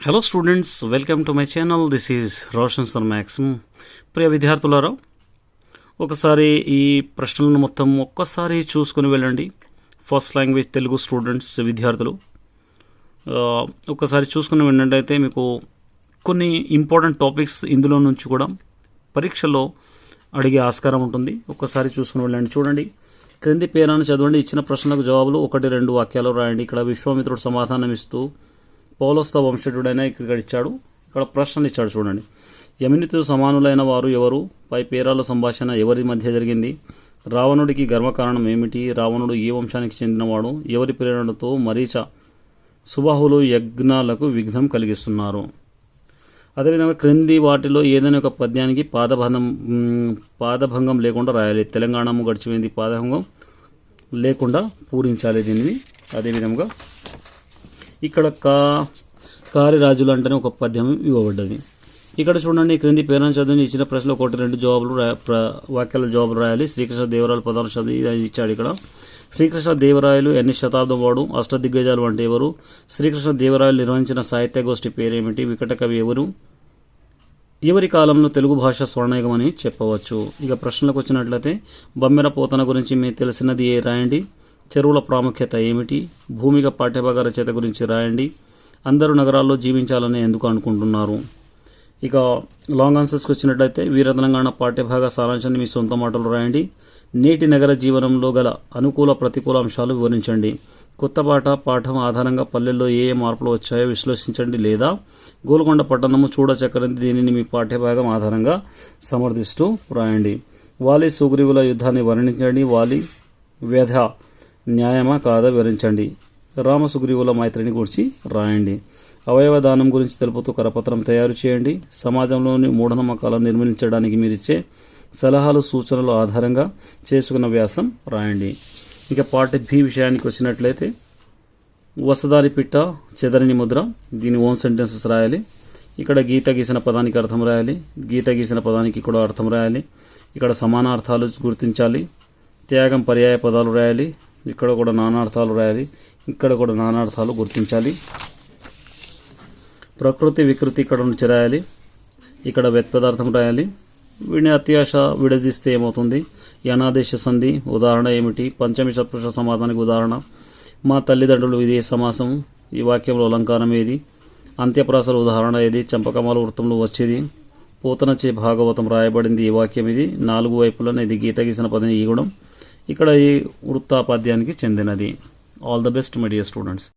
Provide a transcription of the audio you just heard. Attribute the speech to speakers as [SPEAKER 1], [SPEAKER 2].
[SPEAKER 1] Hello students welcome to my channel this is Roshan sir Maxim ప్రియ విద్యార్థులారా ఒకసారి ఈ ప్రశ్నలను మొత్తం ఒక్కసారి చూసుకుని వెళ్ళండి. ఫస్ట్ లాంగ్వేజ్ తెలుగు స్టూడెంట్స్ విద్యార్థులు ఒకసారి చూసుకుని వెళ్ళినట్టయితే మీకు కొన్ని ఇంపార్టెంట్ టాపిక్స్ ఇందులో నుంచి కూడా పరీక్షలో అడిగే ఆస్కారం ఉంటుంది. ఒక్కసారి చూసుకుని వెళ్ళండి. చూడండి. క్రింది పేరాన్ని చదవండి. ఇచ్చిన ప్రశ్నలకు జవాబులు ఒకటి రెండు వాక్యాలు రాయండి. ఇక్కడ విశ్వామిత్రుడు సమాధానం ఇస్తూ పౌలస్త వంశజుడైన ఇక్కడ ఇచ్చాడు. ఇక్కడ ప్రశ్నలు ఇచ్చాడు చూడండి. యమినితో సమానులైన వారు ఎవరు? పై పేరాల సంభాషణ ఎవరి మధ్య జరిగింది? రావణుడికి గర్వకారణం ఏమిటి? రావణుడు ఏ వంశానికి చెందినవాడు? ఎవరి ప్రేరణతో మరీచ సుబాహులు యజ్ఞాలకు విఘ్నం కలిగిస్తున్నారు? అదేవిధంగా క్రింది వాటిలో ఏదైనా ఒక పద్యానికి పాదభంగం పాదభంగం లేకుండా రాయాలి. తెలంగాణము గడిచిపోయింది. పాదభంగం లేకుండా పూరించాలి దీనిని. అదేవిధంగా ఇక్కడ కా కారిరాజులు అంటేనే ఒక పద్యం ఇవ్వబడ్డది. ఇక్కడ చూడండి క్రింది పేరును చదివి ఇచ్చిన ప్రశ్నలు ఒకటి రెండు జవాబులు వాక్యాల జవాబులు రాయాలి. శ్రీకృష్ణ దేవరాయలు పదాలు చదివి ఇచ్చాడు ఇక్కడ. శ్రీకృష్ణ దేవరాయలు ఎన్ని శతాబ్దం వాడు? అష్టదిగ్గజాలు అంటే ఎవరు? శ్రీకృష్ణ దేవరాయలు నిర్వహించిన సాహిత్య గోష్ఠి పేరేమిటి? వికట కవి ఎవరు? ఎవరి కాలంలో తెలుగు భాష స్వర్ణయుగం అని చెప్పవచ్చు. ఇక ప్రశ్నలకు వచ్చినట్లయితే బమ్మెర పోతన గురించి మీకు తెలిసినది ఏ? రాయండి. చెరువుల ప్రాముఖ్యత ఏమిటి? భూమిక పాఠ్యభాగ రచయిత గురించి రాయండి. అందరూ నగరాల్లో జీవించాలని ఎందుకు అనుకుంటున్నారు? ఇక లాంగ్ ఆన్సర్స్కి వచ్చినట్లయితే వీర తెలంగాణ పాఠ్యభాగ సారాంశాన్ని మీ సొంత మాటలు రాయండి. నేటి నగర జీవనంలో గల అనుకూల ప్రతికూల అంశాలు వివరించండి. కొత్త పాట పాఠం ఆధారంగా పల్లెల్లో ఏ ఏ మార్పులు వచ్చాయో విశ్లేషించండి లేదా గోల్కొండ పట్టణము చూడచక్కరింది దీనిని మీ పాఠ్యభాగం ఆధారంగా సమర్థిస్తూ రాయండి. వాలి సుగ్రీవుల యుద్ధాన్ని వర్ణించండి. వాలి వ్యధ న్యాయమా కాదా వివరించండి. రామ సుగ్రీవుల మైత్రిని గురించి రాయండి. అవయవ దానం గురించి తెలుపుతూ కరపత్రం తయారు చేయండి. సమాజంలోని మూఢనమ్మకాలను నిర్మించడానికి మీరిచ్చే సలహాలు సూచనలు ఆధారంగా చేసుకున్న వ్యాసం రాయండి. ఇక పార్ట్ బి విషయానికి వచ్చినట్లయితే వసదారి పిట్ట చెదరని ముద్ర దీని ఓన్ సెంటెన్సెస్ రాయాలి. ఇక్కడ గీత గీసిన పదానికి అర్థం రాయాలి. గీత గీసిన పదానికి కూడా అర్థం రాయాలి. ఇక్కడ సమానార్థాలు గుర్తించాలి. త్యాగం పర్యాయ పదాలు రాయాలి. ఇక్కడ కూడా నానార్థాలు రాయాలి. ఇక్కడ కూడా నానార్థాలు గుర్తించాలి. ప్రకృతి వికృతి ఇక్కడ నుంచి రాయాలి. ఇక్కడ వ్యక్తదార్థం రాయాలి. వీడిని అత్యాశ విడదీస్తే ఏమవుతుంది? అనాదేశ సంధి ఉదాహరణ ఏమిటి? పంచమి చతుర్ష సమాధానికి ఉదాహరణ. మా తల్లిదండ్రులు ఇదే సమాసం? ఈ వాక్యంలో అలంకారం ఏది? అంత్యప్రాసల ఉదాహరణ ఏది? చంపకమాల వృత్తంలో వచ్చేది? పోతనచే భాగవతం రాయబడింది ఈ వాక్యం ఇది. నాలుగు వైపులను ఇది గీత గీసిన పదని ఈగడం ఇక్కడ ఈ వృత్తాపాద్యానికి చెందినది. All the best media students